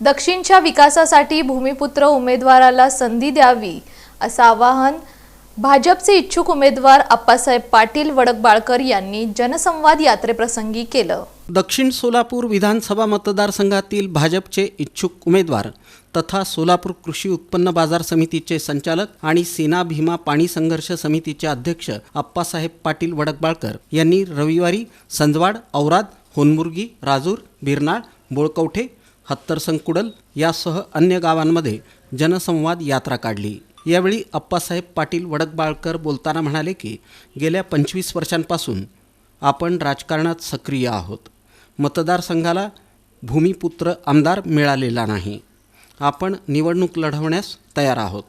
दक्षिणच्या विकासासाठी भूमिपुत्र उमेदवाराला संधी द्यावी असं आवाहन भाजपचे इच्छुक उमेदवार आप्पासाहेब पाटील वडकबाळकर यांनी जनसंवाद यात्रेप्रसंगी केलं. दक्षिण सोलापूर विधानसभा मतदारसंघातील भाजपचे इच्छुक उमेदवार तथा सोलापूर कृषी उत्पन्न बाजार समितीचे संचालक आणि सेना भीमा पाणी संघर्ष समितीचे अध्यक्ष आप्पासाहेब पाटील वडकबाळकर यांनी रविवारी संजवाड औराद होनमुर्गी राजूर बिरनाळ बोळकवठे हत्तरसंकुडल यासह अन्य गावांमध्ये जनसंवाद यात्रा काढली. यावेळी अप्पासाहेब पाटील वडकबाळकर बोलताना म्हणाले की गेल्या पंचवीस वर्षांपासून आपण राजकारणात सक्रिय आहोत. मतदारसंघाला भूमिपुत्र आमदार मिळालेला नाही. आपण निवडणूक लढवण्यास तयार आहोत.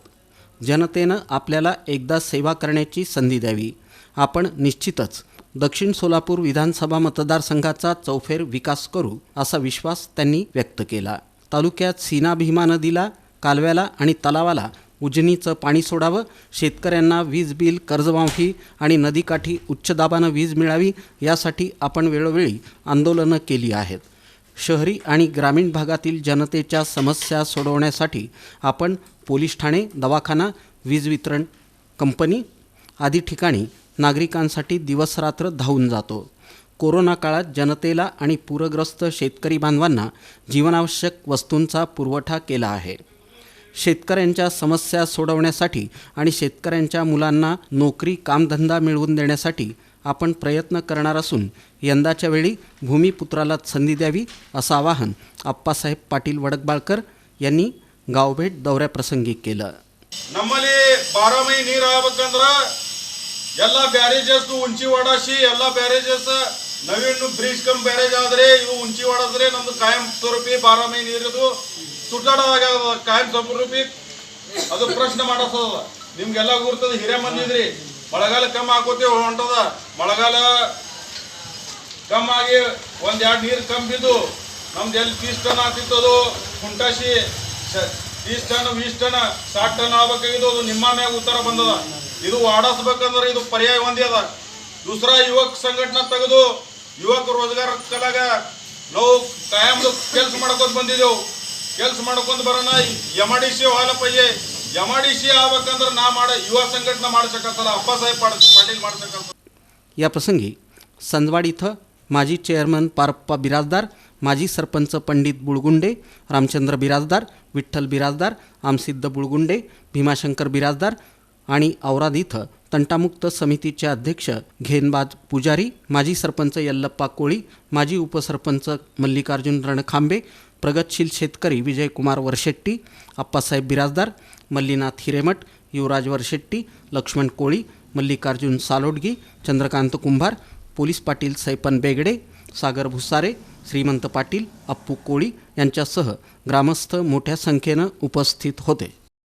जनतेनं आपल्याला एकदा सेवा करण्याची संधी द्यावी. आपण निश्चितच दक्षिण सोलापूर विधानसभा मतदारसंघाचा चौफेर विकास करू असा विश्वास त्यांनी व्यक्त केला. तालुक्यात सीना भीमा नदीला कालव्याला आणि तलावाला उजनीचं पाणी सोडावं शेतकऱ्यांना वीज बिल कर्जमाफी आणि नदीकाठी उच्च दाबानं वीज मिळावी यासाठी आपण वेळोवेळी आंदोलनं केली आहेत. शहरी आणि ग्रामीण भागातील जनतेच्या समस्या सोडवण्यासाठी आपण पोलीस ठाणे दवाखाना वीज वितरण कंपनी आदी ठिकाणी नागरिकांसाठी दिवसरात्र धावून जातो. कोरोना काळात जनतेला आणि पूरग्रस्त शेतकरी बांधवांना जीवनावश्यक वस्तूंचा पुरवठा केला आहे. शेतकऱ्यांच्या समस्या सोडवण्यासाठी आणि शेतकऱ्यांच्या मुलांना नोकरी कामधंदा मिळवून देण्यासाठी आपण प्रयत्न करणार असून यंदाच्या वेळी भूमिपुत्राला संधी द्यावी असं आवाहन आप्पासाहेब पाटील वडकबाळकर यांनी गावभेट दौऱ्याप्रसंगी केलं. ಎಲ್ಲ ಬ್ಯಾರೇಜಸ್ ಉಂಚಿ ಎಲ್ಲ barrages Naveen bridge cum barrage ಆದ್ರೆ ಇವು ಉಂಚಿ ಓಡಾದ್ರೆ ನಮ್ದು ಕಾಯಂ ಸ್ವರೂಪಿ ಬಾರಾಮಿ ನೀರದು ಸುಟ್ಟಾಡೋದಾಗ ಕಾಯಂ ಸ್ವರೂಪಿ ಅದು ಪ್ರಶ್ನೆ ಮಾಡಿಸ್ತದ. ನಿಮ್ಗೆಲ್ಲ ಗುರ್ತದ ಹಿರೇ ಮಂದಿದ್ರಿ ಮಳೆಗಾಲ ಕಮ್ಮಿ ಹಾಕೋತೇವೆ ಹೊಂಟದ. ಮಳೆಗಾಲ ಕಮ್ಮಿ ಆಗಿ ಒಂದ್ ಎರಡು ನೀರು ಬಿದ್ದು ನಮ್ದು ಎಲ್ಲಿ ತೀಸ್ ಟನ್ ಆಗ್ತಿತ್ತು ಅದು ಕುಂಟಾಸಿ ತೀಸ್ ಟನ್, ವೀಸ್ ಟನ್ ಸಾಟ್ ಟನ್ ಆಗ್ಬೇಕಾಗಿದ್ದು ಅದು ನಿಮ್ಮ ಮ್ಯಾಗ ಉತ್ತರ ಬಂದದ. ಇದು ವಾಡಸ್ಬೇಕಂದ್ರೆ ಇದು ಪರ್ಯಾಯ ಒಂದೇ ಅದ दुसरा युवक संघटना ತೆಗೆದು ಯುವಕ ರೋಜಗಾರ ಕಲಾಗ ನಾವು ಕಾಯಂದು ಕೆಲಸ ಮಾಡ್ಕೊಂತ ಬಂದಿದ್ದೆವು ಕೆಲಸ ಮಾಡ್ಕೊಂತ ಬರೋಣ ಎಮ್ ಡಿ ಸಿ व्हायला पाहिजे ಎಮ್ ಡಿ ಸಿ ಆಗ್ಬೇಕಂದ್ರೆ ನಾ ಮಾಡ युवा संघटना ಮಾಡ್ಸಕತ್ತಲ್ಲ अप्पासाहेब पाड- पाटील ಮಾಡ್ಸಕತ್ತ याप्रसंगी संजवाड इथं माजी चेअरमन पारप्पा बिराजदार माजी सरपंच पंडित बुळगुंडे रामचंद्र बिराजदार विठ्ठल बिराजदार आमसिद्ध बुळगुंडे भीमाशंकर बिराजदार आणि औराद इथं तंटामुक्त समितीचे अध्यक्ष घेनबाज पुजारी माजी सरपंच यल्लप्पा कोळी माजी उपसरपंच मल्लिकार्जुन रणखांबे प्रगतशील शेतकरी विजयकुमार वरशेट्टी अप्पासाहेब बिराजदार मल्लीनाथ हिरेमठ युवराज वरशेट्टी लक्ष्मण कोळी मल्लिकार्जुन सालोडगी चंद्रकांत कुंभार पोलीस पाटील सैपन बेगडे सागर भुसारे श्रीमंत पाटील अप्पू कोळी यांच्यासह ग्रामस्थ मोठ्या संख्येनं उपस्थित होते.